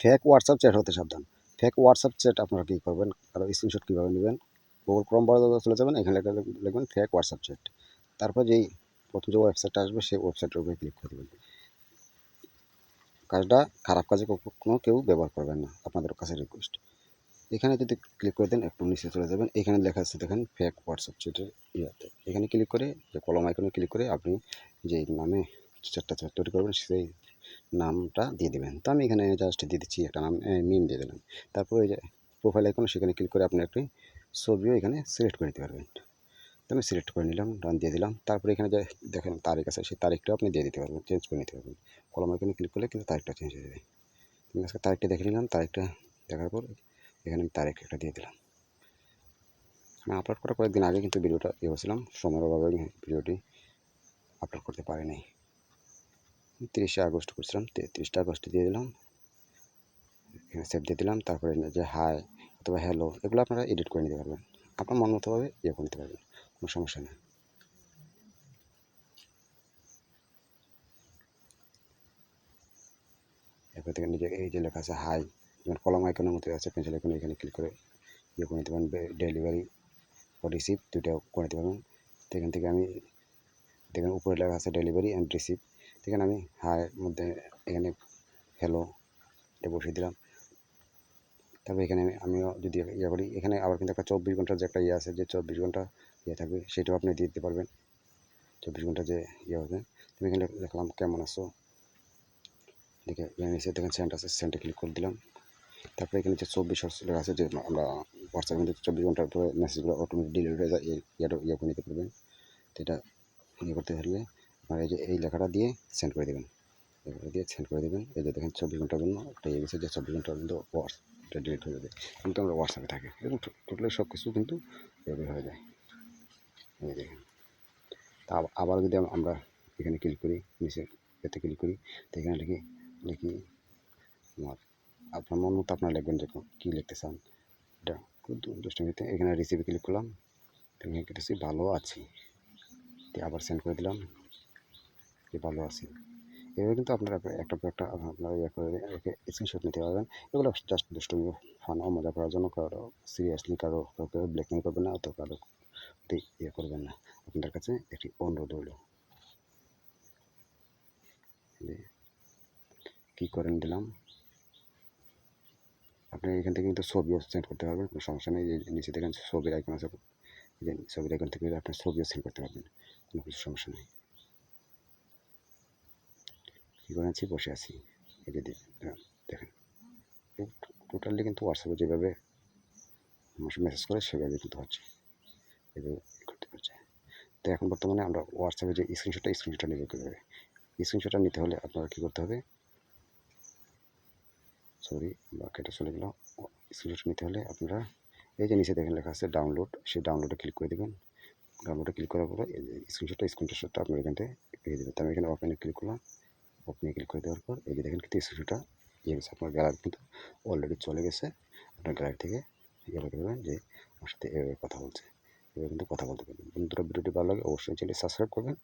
Fake WhatsApp chat হতে সাবধান। Fake WhatsApp chat আপনারা কী করবেন? আর স্ক্রিনশট কীভাবে নেবেন? গুগল ক্রোম ব্রাউজারে চলে যাবেন, এখানে লেখা লিখবেন ফেক হোয়াটসঅ্যাপ চ্যাট তারপর যেই প্রথম যে ওয়েবসাইটটা আসবে, সেই ওয়েবসাইটের উপরে ক্লিক করে দেবেন। কাজটা খারাপ কাজে কোনো কেউ ব্যবহার করবেন না, আপনাদের কাছে রিকোয়েস্ট এখানে যদি ক্লিক করে দেন, একটু নিচে চলে যাবেন, এখানে লেখা আছে, দেখেন ফেক হোয়াটসঅ্যাপ চ্যাটের ইয়াতে। এখানে ক্লিক করে, যে কলম আইকনে ক্লিক করে আপনি যেই নামে চ্যাটটা তৈরি করবেন, সেই নামটা দিয়ে দেবেন। তো আমি এখানে জাস্ট দিয়ে দিচ্ছি একটা নাম মিম দিয়ে দিলাম। তারপরে ওই যে প্রোফাইল আইকন সেখানে ক্লিক করে আপনি একটি ছবিও এখানে সিলেক্ট করে দিতে পারবেন। তো আমি সিলেক্ট করে নিলাম ডান দিয়ে দিলাম। তারপরে এখানে যে দেখেন তারিখ আছে, সেই তারিখটাও আপনি দিয়ে দিতে পারবেন চেঞ্জ করে নিতে পারবেন। কলম আইকনে ক্লিক করলে কিন্তু তারিখটা চেঞ্জ হয়ে যাবে। আমি আজকে তারিখটা দেখে নিলাম, তারিখটা দেখার পর এখানে আমি তারিখ একটা দিয়ে দিলাম। আমি আপলোড করার কয়েকদিন আগে কিন্তু ভিডিওটা ইয়ে করেছিলাম, সময়ের অভাবে ভিডিওটি আপলোড করতে পারিনি। তিরিশে আগস্ট করছিলাম তিরিশটা আগস্ট দিয়ে দিলাম। এখানে সেভ দিয়ে দিলাম, তারপরে যে হাই অথবা হ্যালো এগুলো আপনারা এডিট করে নিতে পারবেন। আপনার মন মতোভাবে ইয়ে করে নিতে পারবেন, কোনো সমস্যা নেই। এরপর থেকে নিজে, এই যে লেখা আছে হাই যেমন কলম আইকনের মতো আছে পেন্সিল আইকনে এখানে ক্লিক করে ইয়ে করে নিতে পারবেন ডেলিভারি ও রিসিভ দুইটাও করে নিতে পারবেন। তো এখান থেকে আমি, দেখেন উপরে লেখা আছে ডেলিভারি অ্যান্ড রিসিভ দেখেন আমি হাই মধ্যে এখানে হ্যালো এটা বসিয়ে দিলাম। তারপর এখানে আমি, আমিও যদি ইয়ে করি, এখানে আবার কিন্তু একটা চব্বিশ ঘণ্টার যে একটা ইয়ে আছে, যে চব্বিশ ঘণ্টা ইয়ে থাকবে, সেটাও আপনি দিয়ে দিতে পারবেন। চব্বিশ ঘণ্টা যে ইয়ে হবে, তুমি এখানে লিখলাম কেমন আছো? দেখে এখানে এসে দেখেন সেন্ট আছে, সেন্টে ক্লিক করে দিলাম। তারপরে এখানে যে চব্বিশ লেখা আছে, যে আমরা হোয়াটসঅ্যাপে কিন্তু চব্বিশ ঘণ্টার পরে মেসেজগুলো অটোমেটিক ডিলিট হয়ে যায় ইয়েটা ইয়ে করে নিতে পারবেন। তো এটা ইয়ে করতে পারলে আপনারা এই যে এই লেখাটা দিয়ে সেন্ড করে দেবেন। লেখাটা দিয়ে সেন্ড করে দেবেন। এই যে দেখেন চব্বিশ ঘণ্টার জন্য একটা ইয়ে গেছে যে চব্বিশ ঘণ্টার মধ্যে হোয়াটসঅ্যাপটা ডিলিট হয়ে যাবে। কিন্তু আমরা হোয়াটসঅ্যাপে থাকে। এবং টোটালি সব কিছু কিন্তু এভাবে হয়ে যায়। এই দেখেন। তা আবার যদি আমরা এখানে ক্লিক করি, নিচে এতে ক্লিক করি, তো এখানে লিখি লিখি আমার আপনার মন মতো আপনারা লিখবেন যে কী লিখতে চান। এটা দুষ্টমিতে এখানে রিসিভে ক্লিক করলাম। এখানে কেটেছি ভালো আছি। আবার সেন্ড করে দিলাম। যে ভালো আছি? এভাবে কিন্তু আপনারা একটা একটা আপনারা ইয়ে করে রেখে স্ক্রিনশট নিতে পারবেন। এগুলো জাস্ট দুষ্টমি ফান ও মজা করার জন্য কারও সিরিয়াসলি কারও কাউকে ব্ল্যাকমেল করবেন না, অত কারও ইয়ে করবেন না। আপনাদের কাছে একটি অনুরোধ হলো কী করেন দিলাম? আপনি এখান থেকে কিন্তু ছবিও সেন্ড করতে পারবেন, কোনো সমস্যা নেই। নিচে দেখেন ছবির আইকন আছে। ছবির আইকন থেকে আপনি ছবিও সেন্ড করতে পারবেন, কোনো কিছু সমস্যা নেই। কী করে আছি? বসে আছি। এই যে দেখেন। টোটালি কিন্তু হোয়াটসঅ্যাপে যেভাবে মানুষ মেসেজ করে, সেভাবে কিন্তু হচ্ছে। এভাবে করতে পারছে তো এখন বর্তমানে আমরা হোয়াটসঅ্যাপে যে স্ক্রিনশটটা স্ক্রিনশটটা নেবে কীভাবে? স্ক্রিনশটটা নিতে হলে আপনারা কী করতে হবে? সরি বা কেটে চলে গেল স্ক্রিনশট নিতে হলে আপনারা এই যে নিচে দেখেন লেখা আছে ডাউনলোড সেই ডাউনলোডে ক্লিক করে দেবেন। ডাউনলোডে ক্লিক করার পরে স্ক্রিনশটটা স্ক্রিনশটটা আপনার এখান থেকে পেয়ে দেবেন তো আমি এখানে ওপেনে ক্লিক করলাম। ওপেনে ক্লিক করে দেওয়ার পর, এই যে দেখেন কিন্তু স্ক্রিনশটটা ইয়ে গেছে আপনার গ্যালারি কিন্তু অলরেডি চলে গেছে। আপনার গ্যালারি থেকে ইয়ে করে দেবেন যে, আমার সাথে এভাবে কথা বলছে। এভাবে কিন্তু কথা বলতে পারবেন। বন্ধুরা, ভিডিওটি ভালো লাগে, অবশ্যই চ্যানেল সাবস্ক্রাইব করবেন।